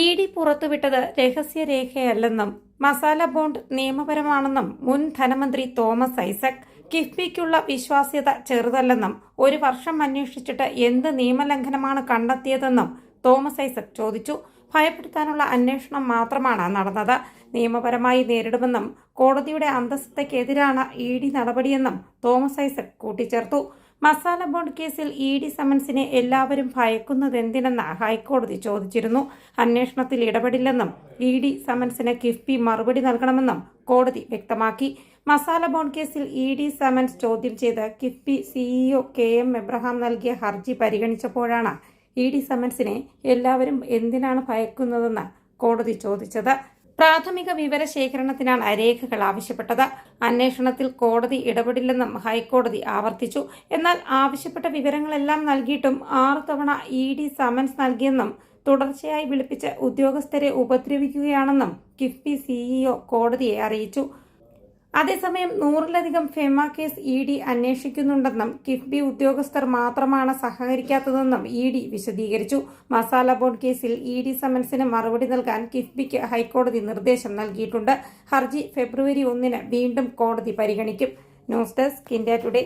E D പുറത്തുവിട്ടത് രഹസ്യരേഖയല്ലെന്നും masala bond നിയമപരമാണെന്നും മുൻ ധനമന്ത്രി തോമസ് ഐസക്. കിഫ്ബിക്കുള്ള വിശ്വാസ്യത ചെറുതല്ലെന്നും ഒരു വർഷം അന്വേഷിച്ചിട്ട് എന്ത് നിയമലംഘനമാണ് കണ്ടെത്തിയതെന്നും തോമസ് ഐസക് ചോദിച്ചു. ഭയപ്പെടുത്താനുള്ള അന്വേഷണം മാത്രമാണ് നടന്നത്. നിയമപരമായി നേരിടുമെന്നും കോടതിയുടെ അന്തസ്ഥയ്ക്കെതിരാണ് ഇ ഡി നടപടിയെന്നും തോമസ് ഐസക് കൂട്ടിച്ചേർത്തു. മസാല ബോണ്ട് കേസിൽ ഇ ഡി സമൻസിനെ എല്ലാവരും ഭയക്കുന്നത് ഭയക്കുന്നതെന്തിനെന്ന് ഹൈക്കോടതി ചോദിച്ചിരുന്നു. അന്വേഷണത്തിൽ ഇടപെടില്ലെന്നും ഇ ഡി സമൻസിന് കിഫ്ബി മറുപടി നൽകണമെന്നും കോടതി വ്യക്തമാക്കി. മസാല ബോണ്ട് കേസിൽ ഇ ഡി സമൻസ് ചോദ്യം ചെയ്ത് KIIFB CEO K M Abraham നൽകിയ ഹർജി പരിഗണിച്ചപ്പോഴാണ് ഇ ഡി സമൻസിനെ എല്ലാവരും എന്തിനാണ് ഭയക്കുന്നതെന്ന് കോടതി ചോദിച്ചത്. പ്രാഥമിക വിവരശേഖരണത്തിനാണ് രേഖകൾ ആവശ്യപ്പെട്ടത്. അന്വേഷണത്തിൽ കോടതി ഇടപെടില്ലെന്നും ഹൈക്കോടതി ആവർത്തിച്ചു. എന്നാൽ ആവശ്യപ്പെട്ട വിവരങ്ങളെല്ലാം നൽകിയിട്ടും ആറു തവണ ഇ ഡി സമൻസ് നൽകിയെന്നും തുടർച്ചയായി വിളിപ്പിച്ച് ഉദ്യോഗസ്ഥരെ ഉപദ്രവിക്കുകയാണെന്നും കിഫ്ബി സിഇഒ കോടതിയെ അറിയിച്ചു. അതേസമയം നൂറിലധികം ഫെമ കേസ് ഇ ഡി അന്വേഷിക്കുന്നുണ്ടെന്നും കിഫ്ബി ഉദ്യോഗസ്ഥർ മാത്രമാണ് സഹകരിക്കാത്തതെന്നും ഇ ഡി വിശദീകരിച്ചു. മസാല ബോണ്ട് കേസിൽ ഇ ഡി സമൻസിന് മറുപടി നൽകാൻ കിഫ്ബിക്ക് ഹൈക്കോടതി നിർദ്ദേശം നൽകിയിട്ടുണ്ട്. ഹർജി ഫെബ്രുവരി ഒന്നിന് വീണ്ടും കോടതി പരിഗണിക്കും. News desk India today.